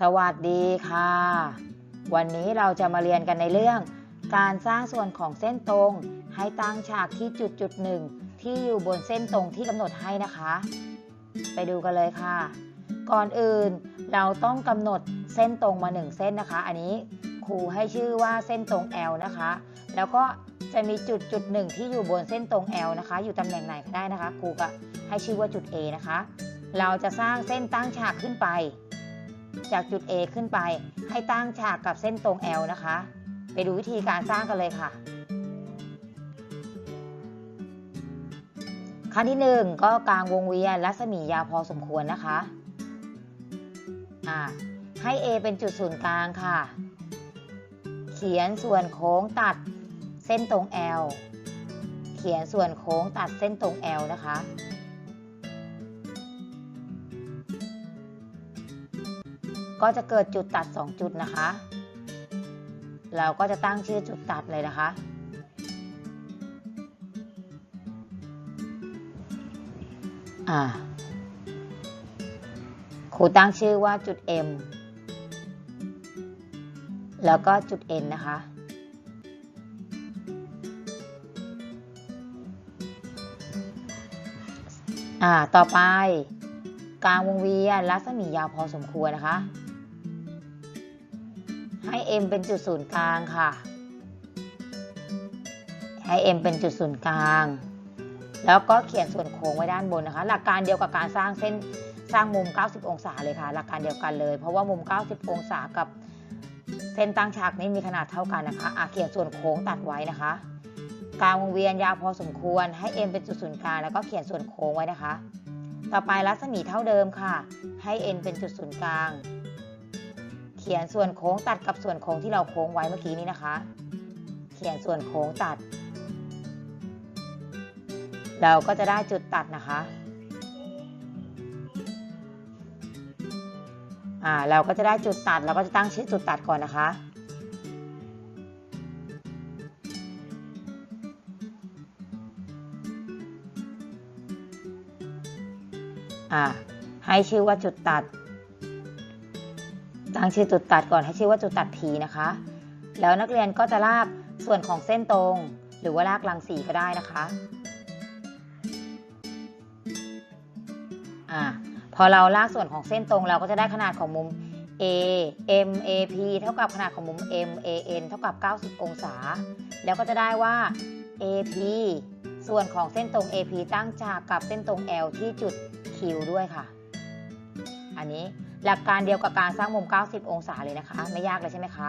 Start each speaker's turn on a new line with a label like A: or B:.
A: สวัสดีค่ะ วันนี้เราจะมาเรียนกันในเรื่อง การสร้างส่วนของเส้นตรง ให้ตั้งฉากที่จุดจุดหนึ่งที่อยู่บนเส้นตรงที่กำหนดให้นะคะ ไปดูกันเลยค่ะ ก่อนอื่นเราต้องกำหนดเส้นตรงมาหนึ่งเส้นนะคะ อันนี้ครูให้ชื่อว่าเส้นตรง L นะคะ แล้วก็จะมีจุดจุดหนึ่งที่อยู่บนเส้นตรง L นะคะ อยู่ตำแหน่งไหนก็ได้นะคะครูก็ให้ชื่อว่าจุด A นะคะ เราจะสร้างเส้นตั้งฉากขึ้นไป จากจุด A ขึ้นไป ให้ตั้งฉากกับเส้นตรง L นะคะ ไปดูวิธีการสร้างกันเลยค่ะ ขั้นที่ 1 ก็กางวงเวียนรัศมียาวพอสมควรนะคะอ่าให้ A เป็นจุดศูนย์กลางค่ะ เขียนส่วนโค้งตัดเส้นตรง L เขียนส่วนโค้งตัดเส้นตรง L นะคะ ก็จะเกิดจุดตัด 2 จุดนะคะ เราก็จะตั้งชื่อจุดตัดเลยนะคะ อ่าครูตั้งชื่อว่าจุด M แล้วก็จุด N นะคะ อ่า ต่อไป กลางวงเวียนรัศมียาวพอสมควรนะคะ ให้ M เป็นจุดศูนย์กลางค่ะ ให้ M เป็นจุดศูนย์กลาง แล้วก็เขียนส่วนโค้งไว้ด้านบนนะคะ หลักการเดียวกับการสร้างเส้นสร้างมุม 90 องศาเลยค่ะ หลักการเดียวกันเลย เพราะว่ามุม 90 องศากับเส้นตั้งฉากนี้มีขนาดเท่ากันนะคะอะเขียนส่วนโค้งตัดไว้นะคะกลางวงเวียนยาวพอสมควร ให้ M เป็นจุดศูนย์กลางแล้วก็เขียนส่วนโค้งไว้นะคะ ต่อไปรัศมีเท่าเดิมค่ะ ให้ n เป็นจุดศูนย์กลาง เขียนส่วนโค้งตัดกับส่วนโค้งที่เราโค้งไว้เมื่อกี้นี้นะคะ เขียนส่วนโค้งตัด เราก็จะได้จุดตัดนะคะอ่าเราก็จะได้จุดตัดเราก็จะตั้งชื่อจุดตัดก่อนนะคะ อ่าให้ชื่อว่าจุดตัด ตั้งชื่อจุดตัดก่อนให้ชื่อว่าจุดตัด P นะคะ แล้วนักเรียนก็จะลากส่วนของเส้นตรง หรือว่าลากรังสีก็ได้นะคะอ่าพอเราลากส่วนของเส้นตรงเราก็จะได้ขนาดของมุม A M A P เท่ากับขนาดของมุม M A N เท่ากับ 90 องศา แล้วก็จะได้ว่า A P ส่วนของเส้นตรง A P ตั้งฉากกับเส้นตรง L ที่จุด Q ด้วยค่ะ อันนี้ หลักการเดียวกับการสร้างมุม 90 องศาเลยนะคะ ไม่ยากเลยใช่ไหมคะ